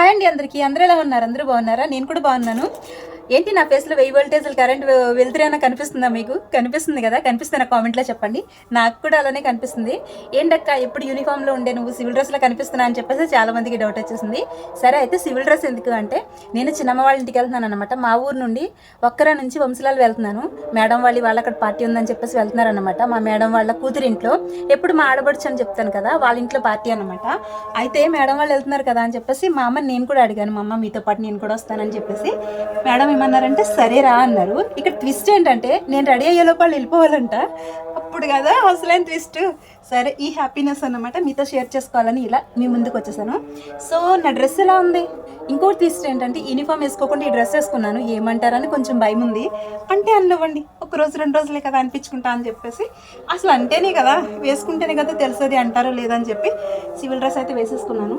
Hi అండి అందరికీ. అందరూ ఎలా ఉన్నారు? అందరూ బాగున్నారా? నేను కూడా బాగున్నాను. ఏంటి నా ఫేస్లో వెయ్యి వోల్టేజ్లు కరెంట్ వెళ్తురైనా కనిపిస్తుందా మీకు? కనిపిస్తుంది కదా? కనిపిస్తున్న కామెంట్లో చెప్పండి. నాకు కూడా అలానే కనిపిస్తుంది. ఏంటక్క ఎప్పుడు యూనిఫామ్లో ఉండే నువ్వు సివిల్ డ్రెస్లో కనిపిస్తున్నా అని చెప్పేసి చాలా మందికి డౌట్ వచ్చేసింది. సరే అయితే సివిల్ డ్రెస్ ఎందుకు అంటే నేను చిన్నమ్మ వాళ్ళ ఇంటికి వెళ్తున్నాను అనమాట మా ఊరు నుండి ఒక్కరా నుంచి వంశలాలు వెళ్తున్నాను. మేడం వాళ్ళు వాళ్ళ అక్కడ పార్టీ ఉందని చెప్పేసి వెళ్తున్నారు అనమాట మా మేడం వాళ్ళ కూతురింట్లో ఎప్పుడు మా ఆడబడుచు అని చెప్తాను కదా వాళ్ళ ఇంట్లో పార్టీ అనమాట అయితే మేడం వాళ్ళు వెళ్తున్నారు కదా అని చెప్పేసి మా అమ్మ నేను కూడా అడిగాను. మా అమ్మ మీతో పాటు నేను కూడా వస్తానని చెప్పేసి. మేడం ఏమన్నారంటే సరే రా అన్నారు. ఇక్కడ ట్విస్ట్ ఏంటంటే నేను రెడీ అయ్యే లోపల వెళ్ళిపోవాలంట. అప్పుడు కదా అసలైన ట్విస్ట్ సరే ఈ హ్యాపీనెస్ అన్నమాట మీతో షేర్ చేసుకోవాలని ఇలా మీ ముందుకు వచ్చేసాను. సో నా డ్రెస్ ఎలా ఉంది? ఇంకోటి ట్విస్ట్ ఏంటంటే యూనిఫామ్ వేసుకోకుండా ఈ డ్రెస్ వేసుకున్నాను. ఏమంటారని కొంచెం భయం ఉంది. అంటే అన్నవ్వండి ఒక రోజు రెండు రోజులే కదా అనిపించుకుంటా అని చెప్పేసి అసలు అంటేనే కదా వేసుకుంటేనే కదా తెలుస్తుంది అంటారో లేదని చెప్పి సివిల్ డ్రెస్ అయితే వేసేసుకున్నాను.